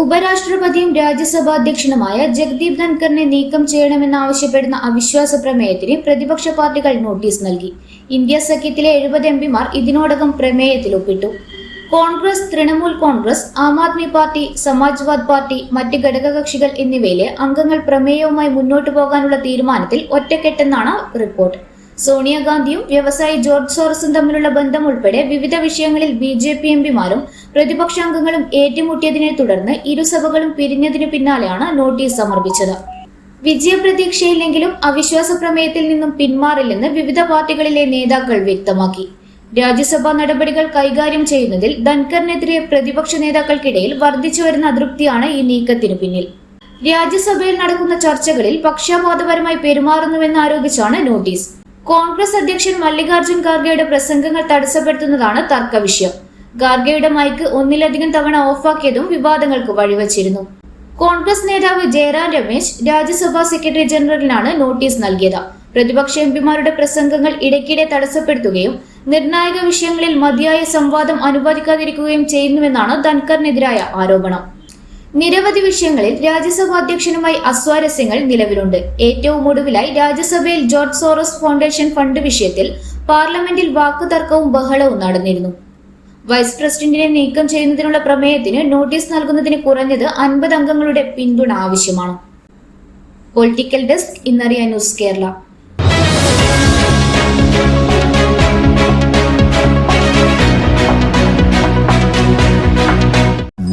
ഉപരാഷ്ട്രപതിയും രാജ്യസഭാ അധ്യക്ഷനുമായ ജഗ്ദീപ് ധൻഖറിനെ നീക്കം ചെയ്യണമെന്നാവശ്യപ്പെടുന്ന അവിശ്വാസ പ്രമേയത്തിന് പ്രതിപക്ഷ പാർട്ടികൾ നോട്ടീസ് നൽകി. ഇന്ത്യ സഖ്യത്തിലെ എഴുപത് എം പിമാർ ഇതിനോടകം പ്രമേയത്തിൽ ഒപ്പിട്ടു. Congress Trinamool Congress Aam Aadmi party Samajwad party മറ്റ് ഘടകകക്ഷികൾ എന്നിവയിലെ അംഗങ്ങൾ പ്രമേയവുമായി മുന്നോട്ടു പോകാനുള്ള തീരുമാനത്തിൽ ഒറ്റക്കെട്ടെന്നാണ് റിപ്പോർട്ട്. സോണിയാഗാന്ധിയും വ്യവസായി ജോർജ് സോറസും തമ്മിലുള്ള ബന്ധം ഉൾപ്പെടെ വിവിധ വിഷയങ്ങളിൽ ബി ജെ പി എംപിമാരും പ്രതിപക്ഷാംഗങ്ങളും ഏറ്റുമുട്ടിയതിനെ തുടർന്ന് ഇരുസഭകളും പിരിഞ്ഞതിനു പിന്നാലെയാണ് നോട്ടീസ് സമർപ്പിച്ചത്. വിജയപ്രതീക്ഷയില്ലെങ്കിലും അവിശ്വാസ പ്രമേയത്തിൽ നിന്നും പിന്മാറില്ലെന്ന് വിവിധ പാർട്ടികളിലെ നേതാക്കൾ വ്യക്തമാക്കി. രാജ്യസഭാ നടപടികൾ കൈകാര്യം ചെയ്യുന്നതിൽ ധൻഖറിനെതിരെ പ്രതിപക്ഷ നേതാക്കൾക്കിടയിൽ വർദ്ധിച്ചു വരുന്ന അതൃപ്തിയാണ് ഈ നീക്കത്തിനു പിന്നിൽ. രാജ്യസഭയിൽ നടക്കുന്ന ചർച്ചകളിൽ പക്ഷപാതപരമായി പെരുമാറുന്നുവെന്ന് ആരോപിച്ചാണ് നോട്ടീസ്. കോൺഗ്രസ് അധ്യക്ഷൻ മല്ലികാർജുൻ ഖാർഗെയുടെ പ്രസംഗങ്ങൾ തടസ്സപ്പെടുത്തുന്നതാണ് തർക്ക വിഷയം ഖാർഗെയുടെ മൈക്ക് ഒന്നിലധികം തവണ ഓഫാക്കിയതും വിവാദങ്ങൾക്ക് വഴിവച്ചിരുന്നു. കോൺഗ്രസ് നേതാവ് ജയറാം രമേശ് രാജ്യസഭാ സെക്രട്ടറി ജനറലിനാണ് നോട്ടീസ് നൽകിയത്. പ്രതിപക്ഷ എംപിമാരുടെ പ്രസംഗങ്ങൾ ഇടയ്ക്കിടെ തടസ്സപ്പെടുത്തുകയും നിർണായക വിഷയങ്ങളിൽ മതിയായ സംവാദം അനുവദിക്കാതിരിക്കുകയും ചെയ്യുന്നുവെന്നാണ് ധൻഖറിനെതിരായ ആരോപണം. നിരവധി വിഷയങ്ങളിൽ രാജ്യസഭാ അധ്യക്ഷനുമായി അസ്വാരസ്യങ്ങൾ നിലവിലുണ്ട്. ഏറ്റവും ഒടുവിലായി രാജ്യസഭയിൽ ജോർജ് സോറസ് ഫൗണ്ടേഷൻ ഫണ്ട് വിഷയത്തിൽ പാർലമെന്റിൽ വാക്കുതർക്കവും ബഹളവും നടന്നിരുന്നു. വൈസ് പ്രസിഡന്റിനെ നീക്കം ചെയ്യുന്നതിനുള്ള പ്രമേയത്തിന് നോട്ടീസ് നൽകുന്നതിന് കുറഞ്ഞത് അൻപത് അംഗങ്ങളുടെ പിന്തുണ ആവശ്യമാണ്. പൊളിറ്റിക്കൽ ഡെസ്ക് ഇന്നറിയ ന്യൂസ് കേരള.